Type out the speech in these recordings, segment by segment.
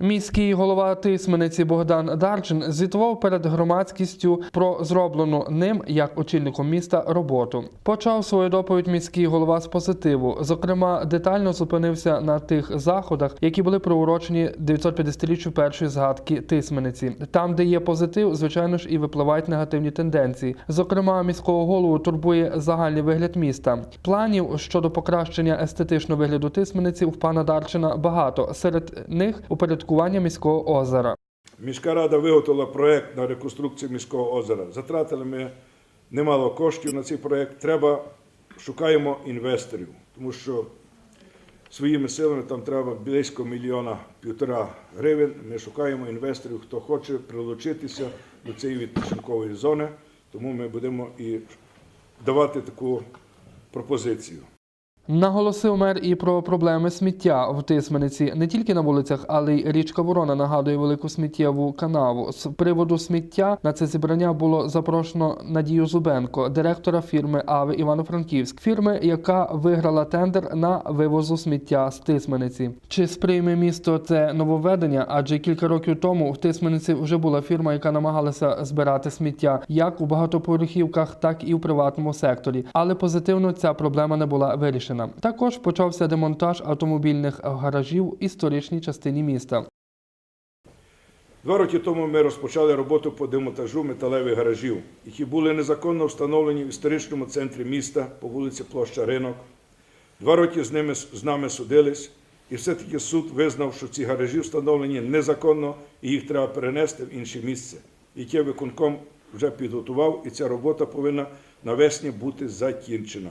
Міський голова Тисмениці Богдан Дарчин звітував перед громадськістю про зроблену ним як очільником міста роботу. Почав свою доповідь міський голова з позитиву. Зокрема, детально зупинився на тих заходах, які були приурочені 950-річчю першої згадки Тисмениці. Там, де є позитив, звичайно ж, і випливають негативні тенденції. Зокрема, міського голову турбує загальний вигляд міста. Планів щодо покращення естетичного вигляду Тисмениці у пана Дарчина багато. Серед них упорядкування міського озера. Міська рада виготовила проєкт на реконструкцію міського озера. Затратили ми немало коштів на цей проєкт. Треба шукаємо інвесторів, тому що своїми силами там треба близько мільйона півтора гривень. Ми шукаємо інвесторів, хто хоче прилучитися до цієї відпочинкової зони. Тому ми будемо і давати таку пропозицію. Наголосив мер і про проблеми сміття в Тисмениці не тільки на вулицях, але й річка Ворона нагадує велику сміттєву канаву. З приводу сміття на це зібрання було запрошено Надію Зубенко, директора фірми Ави Івано-Франківськ, фірми, яка виграла тендер на вивозу сміття з Тисмениці. Чи сприйме місто це нововведення? Адже кілька років тому в Тисмениці вже була фірма, яка намагалася збирати сміття як у багатоповерхівках, так і в приватному секторі. Але позитивно ця проблема не була вирішена. Також почався демонтаж автомобільних гаражів в історичній частині міста. Два роки тому ми розпочали роботу по демонтажу металевих гаражів, які були незаконно встановлені в історичному центрі міста по вулиці Площа Ринок. Два роки з ними з нами судились, і все-таки суд визнав, що ці гаражі встановлені незаконно і їх треба перенести в інше місце, яке виконком вже підготував, і ця робота повинна навесні бути закінчена.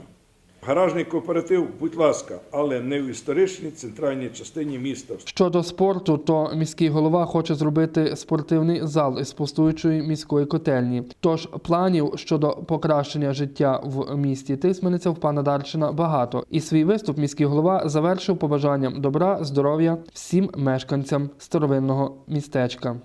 Гаражний кооператив, будь ласка, але не в історичній центральній частині міста. Щодо спорту, то міський голова хоче зробити спортивний зал із пустуючої міської котельні. Тож планів щодо покращення життя в місті Тисмениця в пана Дарчина багато. І свій виступ міський голова завершив побажанням добра, здоров'я всім мешканцям старовинного містечка.